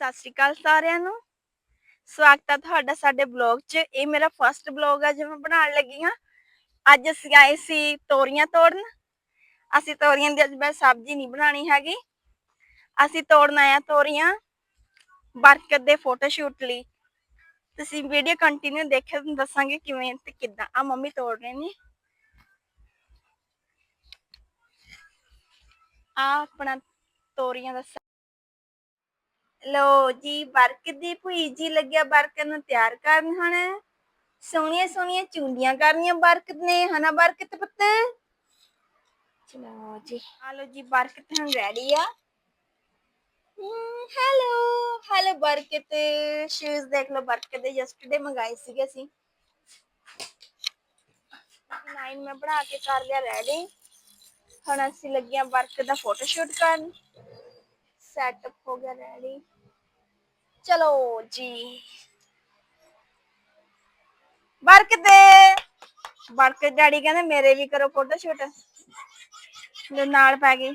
ਸਤਿ ਸ਼੍ਰੀ ਅਕਾਲ ਸਾਰਿਆਂ ਨੂੰ। ਸਵਾਗਤ ਹੈ ਤੁਹਾਡਾ ਸਾਡੇ ਬਲੌਗ 'ਚ। ਇਹ ਮੇਰਾ ਫਰਸਟ ਬਲੌਗ ਹੈ ਜੋ ਬਣਾਉਣ ਲੱਗੀ ਹਾਂ। ਅੱਜ ਅਸੀਂ ਆਏ ਸੀ ਤੋਰੀਆਂ ਤੋੜਨ। ਅਸੀਂ ਤੋਰੀਆਂ ਦੀ ਅੱਜ ਮੈਂ ਸਬਜ਼ੀ ਨਹੀਂ ਬਣਾਣੀ ਹੈਗੀ। ਅਸੀਂ ਤੋੜਨ ਆਇਆ ਤੋਰੀਆਂ। ਬਰਕਤ ਦੇ ਫੋਟੋ ਸ਼ੂਟ ਲਈ। ਤੁਸੀਂ ਵੀਡੀਓ ਕੰਟੀਨਿਊ ਦੇਖਿਓ ਤੁਹਾਨੂੰ ਦੱਸਾਂਗੇ ਕਿਵੇਂ ਤੇ ਕਿੱਦਾਂ। ਆ ਮੰਮੀ ਤੋੜ ਰਹੇ ਨੇ। ਆ ਆਪਣਾ ਤੋਰੀਆਂ ਦਾ ਲੋ ਜੀ ਬਰਕਤ ਦੀ ਭੂਈ ਜੀ ਲੱਗਿਆ ਬਰਕਤ ਨੂੰ ਤਿਆਰ ਕਰਨ ਹੁਣ। ਸੋਹਣੀਆਂ ਸੋਹਣੀਆਂ ਚੁੰਡੀਆਂ ਕਰਨੀਆਂ ਬਰਕਤ ਨੇ, ਹਨਾ ਬਰਕਤ ਪੁੱਤ? ਚਲੋ ਜੀ, ਆ ਲੋ ਜੀ ਬਰਕਤ ਹੁਣ ਰੈਡੀ ਆ। ਹੈਲੋ ਹੈਲੋ ਬਰਕਤ ਸ਼ੂਜ਼ ਦੇਖ ਲਓ ਬਰਕਤ ਦੇ ਯਸਟਰਡੇ ਮੰਗਾਏ ਸੀਗੇ ਅਸੀਂ। ਨਾਈਨ ਮੈਂ ਬਣਾ ਕੇ ਕਰ ਲਿਆ ਰੈਡੀ ਹੁਣ ਅਸੀਂ ਲੱਗੀਆਂ ਬਰਕਤ ਦਾ ਫੋਟੋ ਸ਼ੂਟ ਕਰਨ। ਸੈਟਅਪ ਹੋ ਗਿਆ ਰੈਡੀ ਚਲੋ ਜੀ। ਬਰਕਦੇ ਬਰਕਤ ਡੈਡੀ ਕਹਿੰਦੇ ਮੇਰੇ ਵੀ ਕਰੋ ਫੋਟੋ ਸ਼ੂਟ ਨਾਲ ਪੈ ਗਈ